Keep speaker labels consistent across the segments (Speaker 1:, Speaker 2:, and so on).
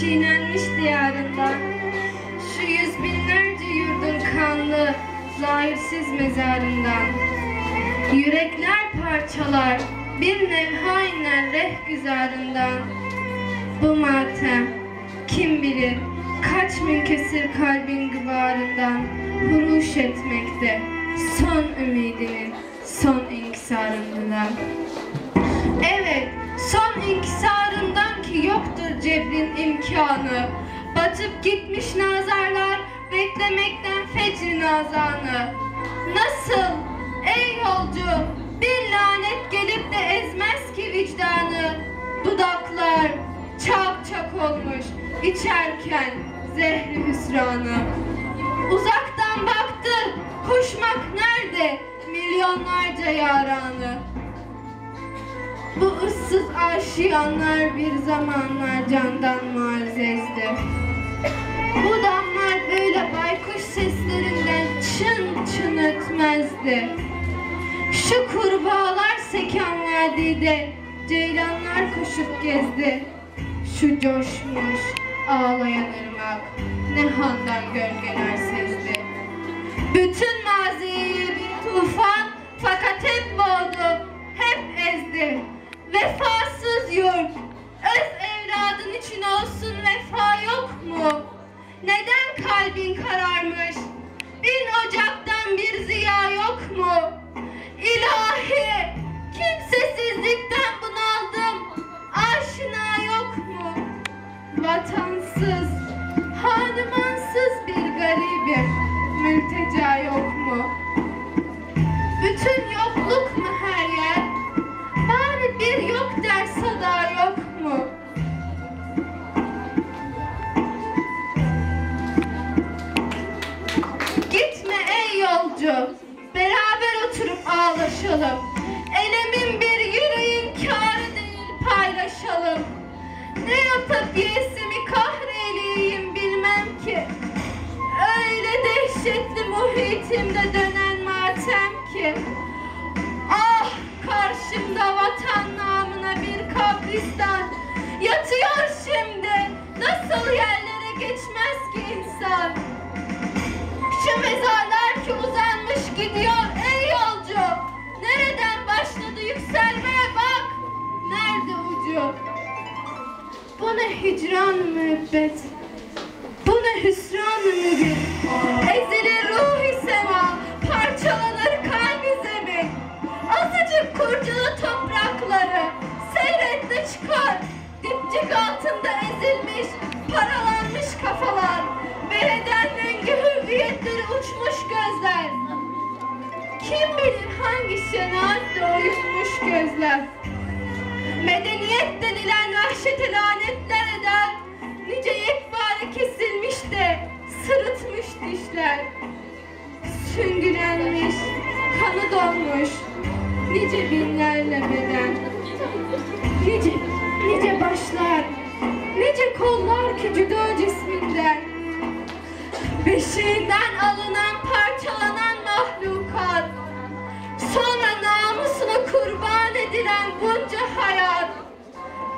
Speaker 1: çiğnenmiş diyarından Şu yüz binlerce yurdun kanlı Zahirsiz mezarından. Yürekler parçalar Bir nevha iner reh güzarından. Bu matem Kim bilir Kaç münkesir kalbin gıvarından Huruş etmekte Son ümidini Son inkisarındalar imkanı. Batıp gitmiş nazarlar beklemekten fecri nazanı. Nasıl ey yolcu bir lanet gelip de ezmez ki vicdanı. Dudaklar çak çak olmuş içerken zehri hüsranı. Uzaktan baktı koşmak nerede milyonlarca yaranı. Bu ıssız aşiyanlar bir zamanlar candan muazzezdi. Bu damlar böyle baykuş seslerinden çın çın ötmezdi. Şu kurbağalar seken vadide ceylanlar koşup gezdi. Şu coşmuş ağlayan ırmak ne handan gölgeler sezdi. Bütün maziyi bir tufan fakat hep boğdu, hep ezdi. Vefasız yurt, öz evladın için olsun vefa yok mu? Neden kalbin kararmış? Bin ocaktan bir ziya yok mu? İlahi, kimsesizlikten bunaldım, aşina yok mu? Vatansız, muhitimde dönen matem ki. Ah karşımda vatan namına bir kabristan yatıyor şimdi. Nasıl yerlere geçmez ki insan? Şu mezarlar ki uzanmış gidiyor ey yolcu. Nereden başladı yükselmeye bak. Nerede ucu? Bu ne hicran müebbet. Bu ne hüsran mübin. Şenaatle uyumuş gözler. Medeniyet denilen vahşete lanetler eden nice yekpare kesilmiş de sırıtmış dişler. Süngülenmiş, kanı dolmuş nice binlerle beden. Nice, nice başlar, nice kollar ki cüda cisminden. Beşiğinden alınan parçalanan. Sonra namusuna kurban edilen bunca hayat.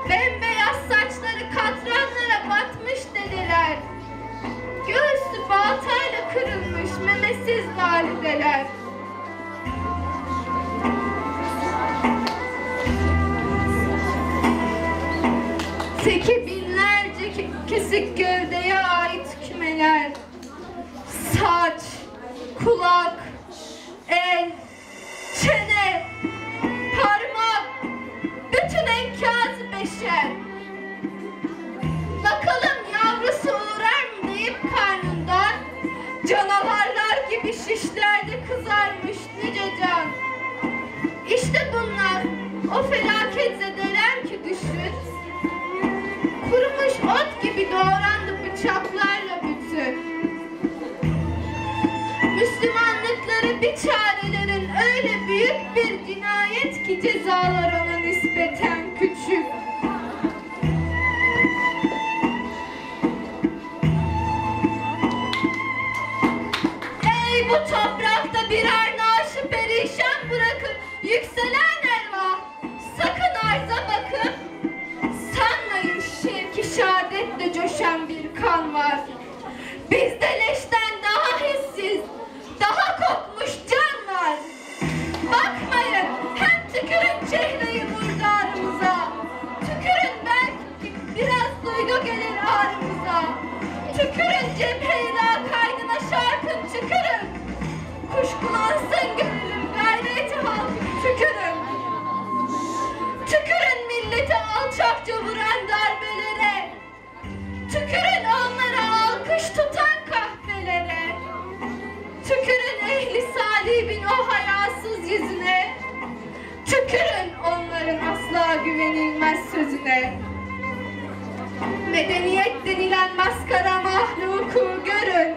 Speaker 1: Bembeyaz saçları katranlara batmış dedeler. Göğsü baltayla kırılmış memesiz valideler. Teki binlerce ke- kesik gövdeye ait kümeler. Saç, kulak, gibi şişlerde kızarmış nice can. İşte bunlar o felaket zedeler ki düşün, kurumuş ot gibi doğrandı bıçaklarla bütün. Müslümanlıkları bir çarelerin öyle büyük bir cinayet ki cezalar cepheyla kaydına şarkın tükürün. Kuşkulansın gönlüm gayreti halkım tükürün. Tükürün milleti alçakça vuran darbelere. Tükürün onlara alkış tutan kahvelere. Tükürün ehli salibin o hayasız yüzüne. Tükürün onların asla güvenilmez sözüne. Medeniyet denilen maskara mahluku görün.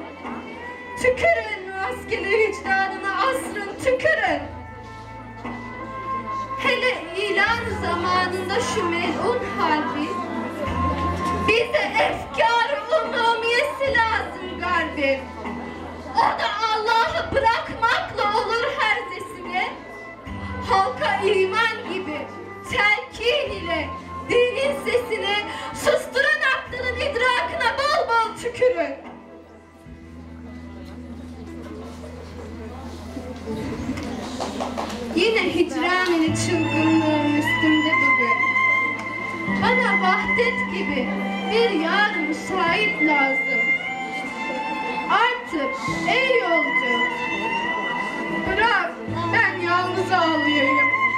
Speaker 1: Tükürün maskeli vicdanına asrın tükürün. Hele ilan zamanında şu melun harbi bize efkar umumiyesi lazım garbim. O da Allah'ı bırakmakla olur herzesine. Halka iman gibi telkin ile dinin sesini susturan idrakına bol bol tükürün. Yine hicran ile çılgınlığım üstümde bugün. Bana vahdet gibi bir yar müsait lazım. Artık ey yolcu, bırak ben yalnız ağlayayım.